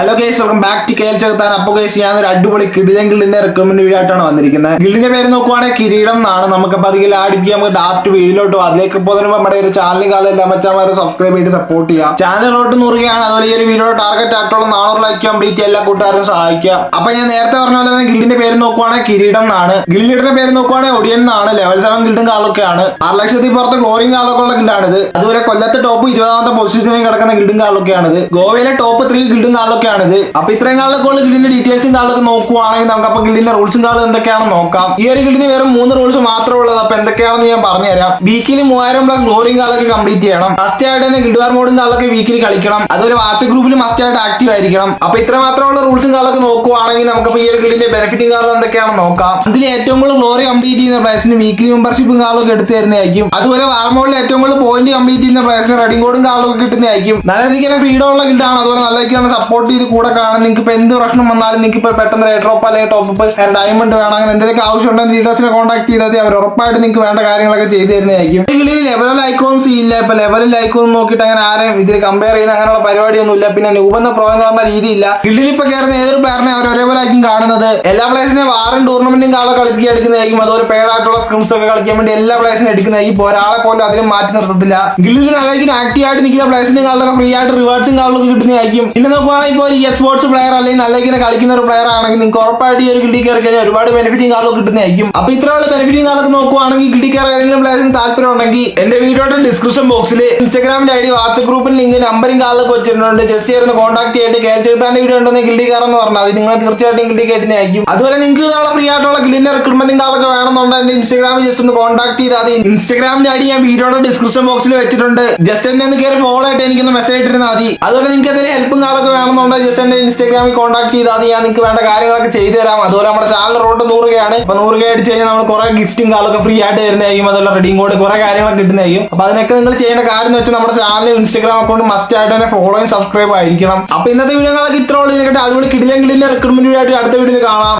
Hello guys welcome back to കേൽ ചെറുത്താൻ അപ്പോൾ guys ഞാൻ ഒരു അടിപൊളി കിടിലൻ ഗിൽഡിന്റെ റെക്കമെൻഡ് വീഡിയോ ആയിട്ടാണ് വന്നിരിക്കുന്നത്. ഗിൽഡിന്റെ പേര് നോക്കുവാണെങ്കിൽ കിരീടം എന്നാണ്. നമുക്കപ്പോൾ അതിൽ ആടിപ്പിക്കാൻ നമുക്ക് ഡാറ്റ് വീഡിയോട്ട് അതിലേക്ക് പോകുന്നതിന് നമ്മുടെ ഒരു ചാനൽ കാലം എല്ലാ മച്ചാമാരെ സബ്സ്ക്രൈബ് ചെയ്ത് സപ്പോർട്ട് ചെയ്യാം. ചാനലിലോട്ട് നൂറുകയാണ്. അതുപോലെ ഈ ഒരു വീഡിയോ ടാർഗറ്റ് ആയിട്ടുള്ള നാനൂറ് ലൈക്ക് കംപ്ലീറ്റ് എല്ലാ കൂട്ടുകാരും സഹായിക്കുക. അപ്പൊ ഞാൻ നേരത്തെ പറഞ്ഞ പോലെ തന്നെ ഗിൽഡിന്റെ പേര് നോക്കുവാണെങ്കിൽ കിരീടം എന്നാണ്. ഗിൽഡിയുടെ പേര് നോക്കുവാണെങ്കിൽ ഒടിയൻ എന്നാണ്. ലെവൽ സെവൻ ഗിൽഡും കാലൊക്കെയാണ്. ആറ് ലക്ഷത്തിൽ പുറത്ത് ഗ്ലോറിയും കാലൊക്കെ ഉള്ള ഗിൽഡാണിത് അതുപോലെ കൊല്ലത്ത് ടോപ്പ് ഇരുപതാമത്തെ പൊസിഷനിൽ കിടക്കുന്ന ഗിൽഡും കാലൊക്കെയാണിത്. ഗോവയിലെ ടോപ്പ് ത്രീ ഗിൽഡും കാലൊക്കെയാണിത് അപ്പൊ ഇത്രയും കാലത്തെ ഉള്ള ഗിൽഡിന്റെ ഡീറ്റെയിൽസും കാലൊക്കെ നോക്കുവാണെങ്കിൽ നമുക്ക് അപ്പൊ ഗിൽഡിന്റെ റൂൾസും കാലം എന്തൊക്കെയാണെന്ന് നോക്കാം. ഈ ഒരു ഗിൽഡിന് വേറെ മൂന്ന് റൂൾസ് മാത്രമേ ഉള്ളത് അപ്പൊ എന്തൊക്കെയാണെന്ന് ഞാൻ പറഞ്ഞുതരാം. വീക്കിലി മൂവായിരം പ്ലസ് ഗ്ലോറിയും കാലൊക്കെ കംപ്ലീറ്റ് ചെയ്യണം. ഫസ്റ്റ് ആയിട്ട് തന്നെ ഗിൽഡ് വാർ മോഡും കാലൊക്കെ വീക്കിലി കളിക്കണം. അതുപോലെ വാട്സ്ആപ്പ് ഗ്രൂപ്പിൽ മസ്റ്റ് ആയിട്ട് ആക്റ്റീവ് ആയിരിക്കണം. അപ്പൊ ഇത്ര മാത്രമുള്ള റൂൾസും കാലൊക്കെ നോക്കുവാണെങ്കിൽ നമുക്ക് ഈ ഒരു ഗിൽഡിന്റെ ബെനിഫിറ്റും കാലം എന്തൊക്കെയാണെന്ന് നോക്കാം. ഇതിൽ ഏറ്റവും കൂടുതൽ ഗ്ലോറി കംപ്ലീറ്റ് ചെയ്യുന്ന പ്ലേസിന് വീക്കിലി മെമ്പർഷിപ്പും കാലൊക്കെ എടുത്തു തരുന്നതായിരിക്കും. അതുപോലെ വാർമോളിൽ ഏറ്റവും കൂടുതൽ പോയിന്റ് കംപ്ലീറ്റ് ചെയ്യുന്ന പ്ലേസിന് റെഡിംഗ് കോഡും കാലൊക്കെ കിട്ടുന്നതായിരിക്കും. നല്ല രീതിക്ക് ഫ്രീഡം ഉള്ള ഗിൽഡാണ് അതുപോലെ നല്ല രീതിക്കാണ് സപ്പോർട്ട് ചെയ്ത് കൂടെ കാണാൻ നിങ്ങൾക്ക് ഇപ്പൊ എന്ത് പ്രശ്നം വന്നാലും നിങ്ങൾക്ക് ഇപ്പൊ പെട്ടെന്ന് ഡ്രോപ്പ് അല്ലെങ്കിൽ ടോപ്പ് ഡയമണ്ട് വേണം അങ്ങനെ എന്തെങ്കിലും ആവശ്യം ഉണ്ടെങ്കിൽ ഡീറ്റെയിൽസിനെ കോൺടാക്ട് ചെയ്താൽ അവർ ഉറപ്പായിട്ട് നിങ്ങൾക്ക് വേണ്ട കാര്യങ്ങളൊക്കെ ചെയ്തു തരുന്നതായിരിക്കും. കളിയിൽ ലെവൽ ഐക്കോൺസ് ഇല്ല. ഇപ്പൊ ലെവലിൽ ഐക്കോൺ നോക്കിയിട്ട് അങ്ങനെ ആരെയും ഇതിൽ കമ്പയർ ചെയ്യുന്ന അങ്ങനെയുള്ള പരിപാടിയൊന്നും ഇല്ല പിന്നെ ന്യൂബെന്ന പ്രോ എന്ന് പറഞ്ഞ രീതിയില്ല. ഗിൽഡിൽ ഇപ്പൊ കയറുന്ന ഏതൊരു പ്ലെയറിനെ അവർ ഒരേപോലെ ആയിരിക്കും കാണുന്നത്. എല്ലാ പ്ലേസിനെ വാറും ടൂർണമെന്റും കാളെ കളിക്കുക എടുക്കുന്നതായിരിക്കും അതുപോലെ പേടായിട്ടുള്ള സ്ക്രിംസ് ഒക്കെ കളിക്കാൻ വേണ്ടി എല്ലാ പ്ലേസിനും എടുക്കുന്നതായിരിക്കും. ഒരാളെ പോലും അതിലും മാറ്റി നിർത്തത്തില്ല. ഗിൽഡിൽ നല്ല ആക്റ്റീവ് ആയിട്ട് നിൽക്കുന്ന പ്ലേസിനും കാലത്തൊക്കെ ഫ്രീ ആയിട്ട് റിവാർഡ്സും കാലൊക്കെ കിട്ടുന്നതായിരിക്കും. പിന്നെ നോക്കുവാണെങ്കിൽ ഇപ്പോൾ ഈ എക്സ്പോർട്സ് പ്ലെയർ അല്ലെങ്കിൽ നല്ല ഇങ്ങനെ കളിക്കുന്ന ഒരു പ്ലെയർ ആണെങ്കിൽ നിങ്ങൾക്ക് ഉറപ്പായിട്ട് ഈ ഒരു ഗിൽഡിൽ കയറി കഴിഞ്ഞാൽ ഒരുപാട് ബെനിഫിറ്റും കാലൊക്കെ കിട്ടുന്നതായിരിക്കും. അപ്പൊ ഇത്രയുള്ള ബെനിഫിറ്റും കാലൊക്കെ നോക്കുവാണെങ്കിൽ ഗിൽഡിൽ കയറി ഏതെങ്കിലും പ്ലേസിന് താല്പര്യം ഉണ്ടെങ്കിൽ എന്റെ വീഡിയോയുടെ ഡിസ്ക്രിപ്ഷൻ ബോക്സിൽ ഇൻസ്റ്റാഗ്രാമിന്റെ ഐ ഡി വാട്സ്ആപ്പ് ഗ്രൂപ്പിൽ ലിങ്ക് നമ്പറും കാലൊക്കെ വെച്ചിട്ടുണ്ട്. ജസ്റ്റ് ചേർന്ന് കോൺടാക്ട് ചെയ്തിട്ട് കേൾച്ചെടുത്താന്റെ വീഡിയോ ഉണ്ടെങ്കിൽ ഗിൽഡി കയറെന്ന് പറഞ്ഞാൽ അത് നിങ്ങൾ തീർച്ചയായിട്ടും ഗിൽഡി അയക്കും. അതുപോലെ നിങ്ങൾക്ക് നാളെ ഫ്രീ ആയിട്ടുള്ള ഗിൽഡിന്റെ റിക്രൂട്ട്മെന്റും കാലൊക്കെ വേണമെന്നുണ്ടെങ്കിൽ എന്റെ ഇൻസ്റ്റാഗ്രാമിൽ ജസ്റ്റ് ഒന്ന് കോൺടാക്ട് ചെയ്താൽ മതി. ഇൻസ്റ്റാഗ്രാമിന്റെ ഐ ഡി ഞാൻ വീഡിയോയുടെ ഡിസ്ക്രിപ്ഷൻ ബോക്സിൽ വെച്ചിട്ടുണ്ട്. ജസ്റ്റ് എന്നെ ഒന്ന് കയറി ഫോളോ ആയിട്ട് എനിക്കൊന്ന് മെസ്സേജ് ഇട്ടിരുന്നാൽ മതി. അതുപോലെ നിങ്ങൾക്ക് എന്തെങ്കിലും ഹെൽപ്പും കാലൊക്കെ വേണമെന്നുണ്ടെങ്കിൽ ജസ്റ്റ് എന്റെ ഇൻസ്റ്റാഗ്രാമിൽ കോൺടാക്ട് ചെയ്താൽ മതി. ഞാൻ നിങ്ങൾക്ക് വേണ്ട കാര്യങ്ങളൊക്കെ ചെയ്തു തരാം. അതുപോലെ നമ്മുടെ ചാനൽ റോട്ട് നൂറുകയാണ്. അപ്പൊ നൂറുകയായിട്ട് അടിച്ച് കഴിഞ്ഞാൽ നമ്മൾ കുറെ ഗിഫ്റ്റും കാലൊക്കെ ഫ്രീ ആയിട്ട് തരുന്നതായിരിക്കും. അതുപോലെ റെഡിങ് കോഡ് കുറെ കാര്യങ്ങളൊക്കെ കിട്ടുന്നതായിരിക്കും അപ്പൊ അതിനൊക്കെ നിങ്ങൾ ചെയ്യേണ്ട കാര്യം എന്ന് വെച്ചാൽ നമ്മുടെ ചാനൽ ഇൻസ്റ്റാഗ്രാം അക്കൗണ്ട് മസ്റ്റ് ആയിട്ട് തന്നെ ഫോളോയും സബ്സ്ക്രൈബ് ആയിരിക്കണം. അപ്പൊ ഇന്നത്തെ വീഡിയോകളൊക്കെ ഇത്ര ഉള്ളൂ. ഇതിനെക്കാട്ട് അതുപോലെ കിടിലം കിടിലെ ആയിട്ട് അടുത്ത വീഡിയോ കാണാം.